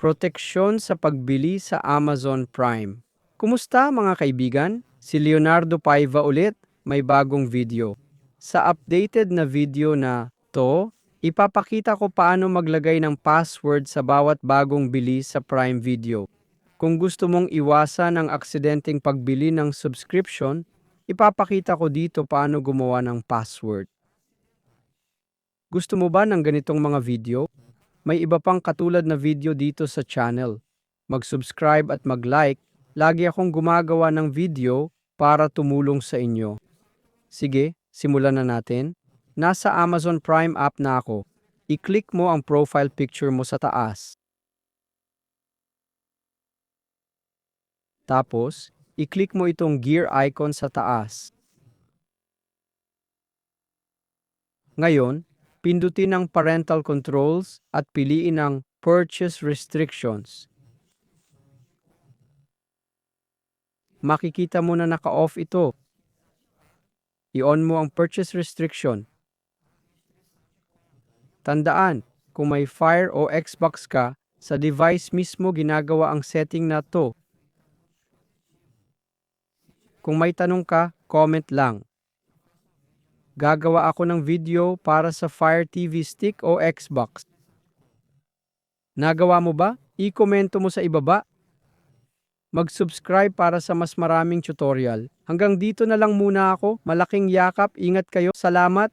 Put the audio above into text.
Proteksyon sa pagbili sa Amazon Prime. Kumusta mga kaibigan? Si Leonardo Paiva ulit, may bagong video. Sa updated na video na to, ipapakita ko paano maglagay ng password sa bawat bagong bili sa Prime Video. Kung gusto mong iwasan ang aksidenteng pagbili ng subscription, ipapakita ko dito paano gumawa ng password. Gusto mo ba ng ganitong mga video? May iba pang katulad na video dito sa channel. Mag-subscribe at mag-like. Lagi akong gumagawa ng video para tumulong sa inyo. Sige, simulan na natin. Nasa Amazon Prime app na ako. I-click mo ang profile picture mo sa taas. Tapos, i-click mo itong gear icon sa taas. Ngayon, pindutin ang parental controls at piliin ang purchase restrictions. Makikita mo na naka-off ito. I-on mo ang purchase restriction. Tandaan, kung may Fire o Xbox ka, sa device mismo ginagawa ang setting na to. Kung may tanong ka, comment lang. Gagawa ako ng video para sa Fire TV Stick o Xbox. Nagawa mo ba? I-komento mo sa ibaba. Mag-subscribe para sa mas maraming tutorial. Hanggang dito na lang muna ako. Malaking yakap. Ingat kayo. Salamat.